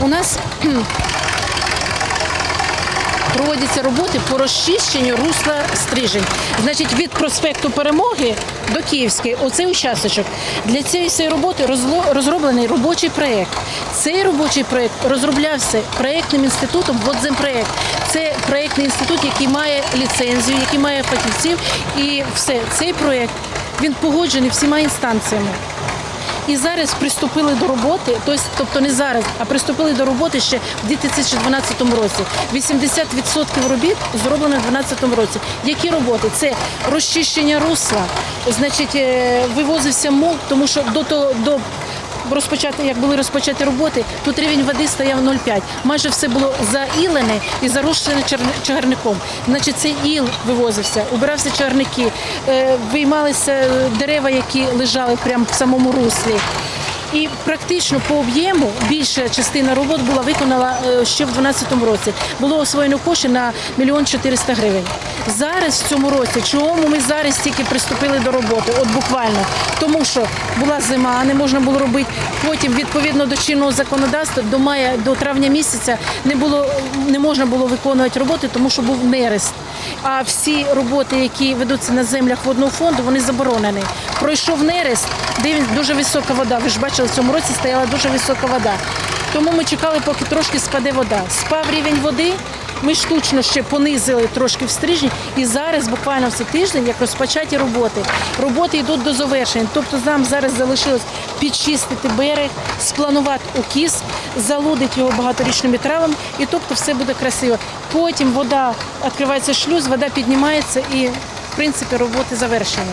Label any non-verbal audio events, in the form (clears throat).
У нас (clears throat) проводяться роботи по розчищенню русла стрижень. Значить, від проспекту Перемоги до Київської, оцей участочок. Для цієї роботи розроблений робочий проєкт. Цей робочий проєкт розроблявся проєктним інститутом «Водземпроєкт». Це проєктний інститут, який має ліцензію, який має фахівців. І все, цей проєкт він погоджений всіма інстанціями. І зараз приступили до роботи, тобто- не зараз, а приступили до роботи ще в 2012 році. 80% робіт зроблено в 2012 році. Які роботи? Це розчищення русла, значить, е, вивозився мул, тому що до того до розпочати, як були розпочаті роботи, тут рівень води стояв 0,5. Майже все було заілене і зарощене чагарником. Значить, цей іл вивозився, убирався чагарники, е, виймалися дерева, які лежали прямо в самому руслі. І практично по об'єму більша частина робот була виконана е, ще в 2012 році. Було освоєно кошти на мільйон 400 гривень. Зараз в цьому році, чому ми зараз тільки приступили до роботи? От буквально тому, що була зима, не можна було робити. Потім, відповідно до чинного законодавства, до мая, до травня місяця не було не можна було виконувати роботи, тому що був нерест. А всі роботи, які ведуться на землях водного фонду, вони заборонені. Пройшов нерест, де дуже висока вода. Ви ж бачили, в цьому році стояла дуже висока вода. Тому ми чекали, поки трошки спаде вода. Спав рівень води. Ми штучно ще понизили трошки в стрижні, і зараз, буквально в цей тиждень, як розпочаті роботи, роботи йдуть до завершення. Тобто нам зараз залишилось підчистити берег, спланувати укіс, залудити його багаторічними травами, і тобто все буде красиво. Потім вода відкривається шлюз, вода піднімається і в принципі роботи завершені.